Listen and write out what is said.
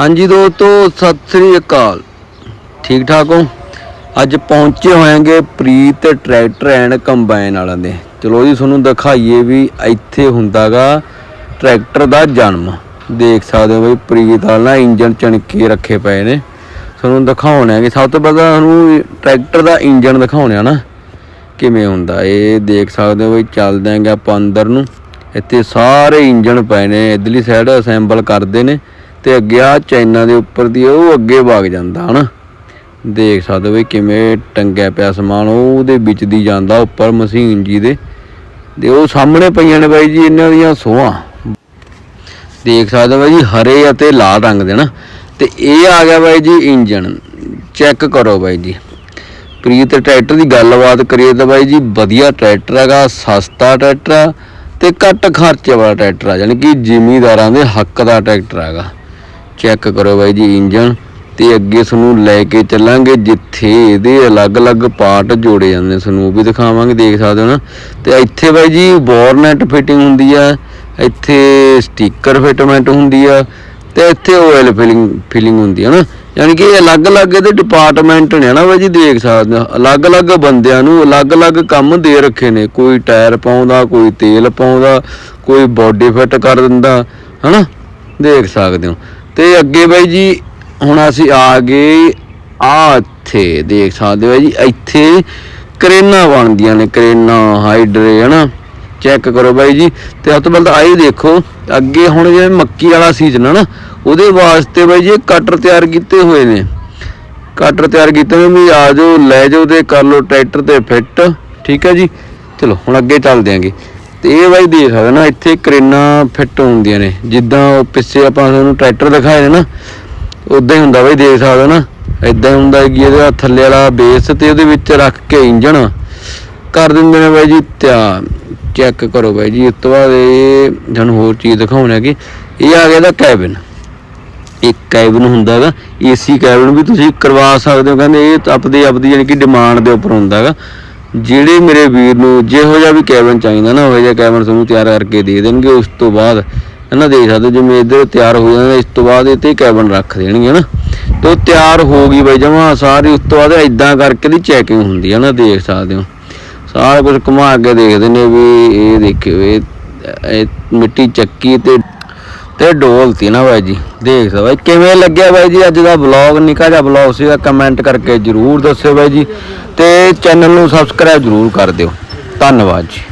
ਹਾਂਜੀ ਦੋਸਤੋ, ਸਤਿ ਸ੍ਰੀ ਅਕਾਲ। ਠੀਕ ਠਾਕ ਹੋ? ਅੱਜ ਪਹੁੰਚੇ ਹੋਏਗੇ ਪ੍ਰੀਤ ਟਰੈਕਟਰ ਐਂਡ ਕੰਬਾਈਨ ਵਾਲਿਆਂ ਦੇ। ਚਲੋ ਜੀ, ਤੁਹਾਨੂੰ ਦਿਖਾਈਏ ਵੀ ਇੱਥੇ ਹੁੰਦਾਗਾ ਟਰੈਕਟਰ ਦਾ ਜਨਮ। ਦੇਖ ਸਕਦੇ ਹੋ ਬਈ, ਪ੍ਰੀਤ ਵਾਲਾ ਇੰਜਨ ਚਣਕੇ ਰੱਖੇ ਪਏ ਨੇ। ਤੁਹਾਨੂੰ ਦਿਖਾਉਣਾ ਕਿ ਸਭ ਤੋਂ ਪਹਿਲਾਂ ਤੁਹਾਨੂੰ ਟਰੈਕਟਰ ਦਾ ਇੰਜਨ ਦਿਖਾਉਣਾ ਨਾ। ਕਿਵੇਂ ਹੁੰਦਾ? ਇਹ ਦੇਖ ਸਕਦੇ ਹੋ ਬਈ ਚੱਲਦੇ ਆਂਗੇ ਆਪਾਂ ਅੰਦਰ ਨੂੰ। ਇੱਥੇ ਸਾਰੇ ਇੰਜਨ ਪਏ ਨੇ। ਇਧਰਲੀ ਸਾਈਡ ਅਸੈਂਬਲ ਕਰਦੇ ਨੇ। ਤੇ ਅੱਗੇ ਆ ਚਾਈਨਾ ਦੇ ਉੱਪਰ ਦੀ ਉਹ ਅੱਗੇ ਵਗ ਜਾਂਦਾ, ਹਨਾ? ਦੇਖ ਸਕਦੇ ਹੋ ਬਈ ਕਿਵੇਂ ਟੰਗਿਆ ਪਿਆ ਸਮਾਨ, ਉਹਦੇ ਵਿੱਚ ਦੀ ਜਾਂਦਾ ਉੱਪਰ ਮਸ਼ੀਨ ਜੀ ਦੇ। ਤੇ ਉਹ ਸਾਹਮਣੇ ਪਈਆਂ ਨੇ ਬਾਈ ਜੀ, ਇਹਨਾਂ ਦੀਆਂ ਸੋਹਾਂ। ਦੇਖ ਸਕਦੇ ਹੋ ਬਾਈ ਜੀ, ਹਰੇ ਅਤੇ ਲਾਲ ਰੰਗ ਦੇ ਨਾ ਤੇ ਇਹ ਆ ਗਿਆ ਬਾਈ ਜੀ ਇੰਜਨ ਚੈੱਕ ਕਰੋ ਬਾਈ ਜੀ। ਪ੍ਰੀਤ, ਟਰੈਕਟਰ ਦੀ ਗੱਲਬਾਤ ਕਰੀਏ ਤਾਂ ਬਾਈ ਜੀ, ਵਧੀਆ ਟਰੈਕਟਰ ਹੈਗਾ, ਸਸਤਾ ਟਰੈਕਟਰ ਆ ਤੇ ਘੱਟ ਖਰਚੇ ਵਾਲਾ ਟਰੈਕਟਰ ਆ, ਯਾਨੀ ਕਿ ਜ਼ਿਮੀਦਾਰਾਂ ਦੇ ਹੱਕ ਦਾ ਟਰੈਕਟਰ ਹੈਗਾ। ਚੈੱਕ ਕਰੋ ਬਾਈ ਜੀ ਇੰਜਨ ਤੇ ਅੱਗੇ ਤੁਹਾਨੂੰ ਲੈ ਕੇ ਚੱਲਾਂਗੇ ਜਿੱਥੇ ਇਹਦੇ ਅਲੱਗ-ਅਲੱਗ ਪਾਰਟ ਜੋੜੇ ਜਾਂਦੇ ਨੇ ਤੁਹਾਨੂੰ ਉਹ ਵੀ ਦਿਖਾਵਾਂਗੇ, ਦੇਖ ਸਕਦੇ ਹੋ ਨਾ। ਤੇ ਇੱਥੇ ਬਾਈ ਜੀ ਬੋਰਨੈਟ ਫਿਟਿੰਗ ਹੁੰਦੀ ਆ, ਇੱਥੇ ਸਟicker ਫਿਟਮੈਂਟ ਹੁੰਦੀ ਆ ਤੇ ਇੱਥੇ ਆਇਲ ਫਿਲਿੰਗ ਫਿਲਿੰਗ ਹੁੰਦੀ ਆ ਨਾ। ਯਾਨੀ ਕਿ ਇਹ ਅਲੱਗ-ਅਲੱਗ ਇਹਦੇ ਡਿਪਾਰਟਮੈਂਟ ਨੇ ਨਾ ਬਾਈ ਜੀ, ਦੇਖ ਸਕਦੇ ਹੋ। ਅਲੱਗ-ਅਲੱਗ ਬੰਦਿਆਂ ਨੂੰ ਅਲੱਗ-ਅਲੱਗ ਕੰਮ ਦੇ ਰੱਖੇ ਨੇ। ਕੋਈ ਟਾਇਰ ਪਾਉਂਦਾ, ਕੋਈ ਤੇਲ ਪਾਉਂਦਾ, ਕੋਈ ਬਾਡੀ ਫਿੱਟ ਕਰ ਦਿੰਦਾ, ਹਨਾ? ਦੇਖ ਸਕਦੇ ਹੋ। ਤੇ ਅੱਗੇ ਬਾਈ ਜੀ, ਹੁਣ ਅਸੀਂ ਆ ਗਏ, ਆ ਇੱਥੇ, ਦੇਖ ਸਕਦੇ ਹੋ ਬਾਈ ਜੀ, ਇੱਥੇ ਕਰੇਨਾ ਬਣਦੀਆਂ ਨੇ, ਕਰੇਨਾ, ਹਾਈਡਰੇ, ਹਨਾ? ਚੈੱਕ ਕਰੋ ਬਾਈ ਜੀ, ਤੇ ਉਸ ਤੋਂ ਪਹਿਲਾਂ ਤਾਂ ਆਈ ਦੇਖੋ, ਅੱਗੇ ਹੁਣ ਜਿਵੇਂ ਮੱਕੀ ਵਾਲਾ ਸੀਜ਼ਨ ਹੈ ਨਾ, ਉਹਦੇ ਵਾਸਤੇ ਬਾਈ ਜੀ ਕਟਰ ਤਿਆਰ ਕੀਤੇ ਹੋਏ ਨੇ। ਕਟਰ ਤਿਆਰ ਕੀਤੇ ਨੇ, ਵੀ ਆ ਜਾਓ, ਲੈ ਜਾਓ ਤੇ ਕਰ ਲਓ ਟਰੈਕਟਰ ਤੇ ਫਿੱਟ ਠੀਕ ਹੈ ਜੀ? ਚਲੋ, ਹੁਣ ਅੱਗੇ ਚੱਲਦੇ ਆਂਗੇ। ਤੇ ਇਹ ਬਾਈ ਦੇਖ ਸਕਦੇ ਨਾ, ਇੱਥੇ ਕਰੇਨਾ ਫਿੱਟ ਹੁੰਦੀਆਂ ਨੇ। ਜਿੱਦਾਂ ਉਹ ਪਿੱਛੇ ਆਪਾਂ ਤੁਹਾਨੂੰ ਟਰੈਕਟਰ ਦਿਖਾਏ ਨੇ ਨਾ, ਉਦਾਂ ਹੀ ਹੁੰਦਾ ਬਾਈ, ਦੇਖ ਸਕਦੇ ਨਾ। ਇਦਾਂ ਹੀ ਹੁੰਦਾ ਕਿ ਇਹਦਾ ਥੱਲੇ ਵਾਲਾ ਬੇਸ ਤੇ ਉਹਦੇ ਵਿੱਚ ਰੱਖ ਕੇ ਇੰਜਣ ਕਰ ਦਿੰਦੇ ਨੇ ਬਾਈ ਜੀ ਤਿਆਰ ਚੈੱਕ ਕਰੋ ਬਾਈ ਜੀ, ਇਸ ਤੋਂ ਬਾਅਦ ਇਹ ਤੁਹਾਨੂੰ ਹੋਰ ਚੀਜ਼ ਦਿਖਾਉਣਾ ਕਿ ਇਹ ਆ ਗਿਆ ਦਾ ਕੈਬਨ ਇੱਕ ਕੈਬਨ ਹੁੰਦਾ ਹੈਗਾ ਏਸੀ ਕੈਬਨ ਵੀ ਤੁਸੀਂ ਕਰਵਾ ਸਕਦੇ ਹੋ। ਕਹਿੰਦੇ ਇਹ ਤਾਂ ਆਪਦੀ ਆਪਦੀ ਯਾਨੀ ਕਿ ਡਿਮਾਂਡ ਦੇ ਉੱਪਰ ਹੁੰਦਾ ਹੈਗਾ। ਜਿਹੜੇ ਮੇਰੇ ਵੀਰ ਨੂੰ ਜਿਹੋ ਜਿਹਾ ਵੀ ਕੈਬਨ ਚਾਹੀਦਾ ਨਾ, ਉਹ ਜਿਹਾ ਕੈਬਨ ਤੁਹਾਨੂੰ ਤਿਆਰ ਕਰਕੇ ਦੇ ਦੇਣਗੇ, ਉਸ ਤੋਂ ਬਾਅਦ ਹਨਾ ਦੇਖ ਸਕਦੇ ਹੋ, ਜਿਵੇਂ ਇੱਧਰ ਤਿਆਰ ਹੋ ਜਾਂਦਾ, ਇਸ ਤੋਂ ਬਾਅਦ ਇਹ ਤੇ ਕੈਬਨ ਰੱਖ ਦੇਣਗੇ ਹਨਾ। ਤੇ ਉਹ ਤਿਆਰ ਹੋ ਗਈ ਬਈ ਜਮਾ, ਸਾਰੀ ਉਸ ਤੋਂ ਬਾਅਦ ਇਦਾਂ ਕਰਕੇ ਦੀ ਚੈਕਿੰਗ ਹੁੰਦੀ ਹੈ ਨਾ, ਦੇਖ ਸਕਦੇ ਹੋ। ਸਾਰਾ ਕੁਝ ਘੁਮਾ ਕੇ ਦੇਖਦੇ ਨੇ ਵੀ ਇਹ ਦੇਖਿਓ, ਇਹ ਇਹ ਮਿੱਟੀ ਚੱਕੀ ਤੇ ਤੇ ਡੋਲਤੀ ਨਾ ਬਾਈ ਜੀ, ਦੇਖ ਸਕਦੇ ਬਾਈ, ਕਿਵੇਂ ਲੱਗਿਆ ਬਾਈ ਜੀ ਅੱਜ ਦਾ ਵਲੌਗ ਨਿੱਕਾ ਜਿਹਾ ਵਲੌਗ ਸੀਗਾ ਕਮੈਂਟ ਕਰਕੇ ਜਰੂਰ ਦੱਸਿਓ ਬਾਈ ਜੀ ਤੇ ਚੈਨਲ ਨੂੰ ਸਬਸਕ੍ਰਾਈਬ ਜਰੂਰ ਕਰ ਦਿਓ। ਧੰਨਵਾਦ ਜੀ।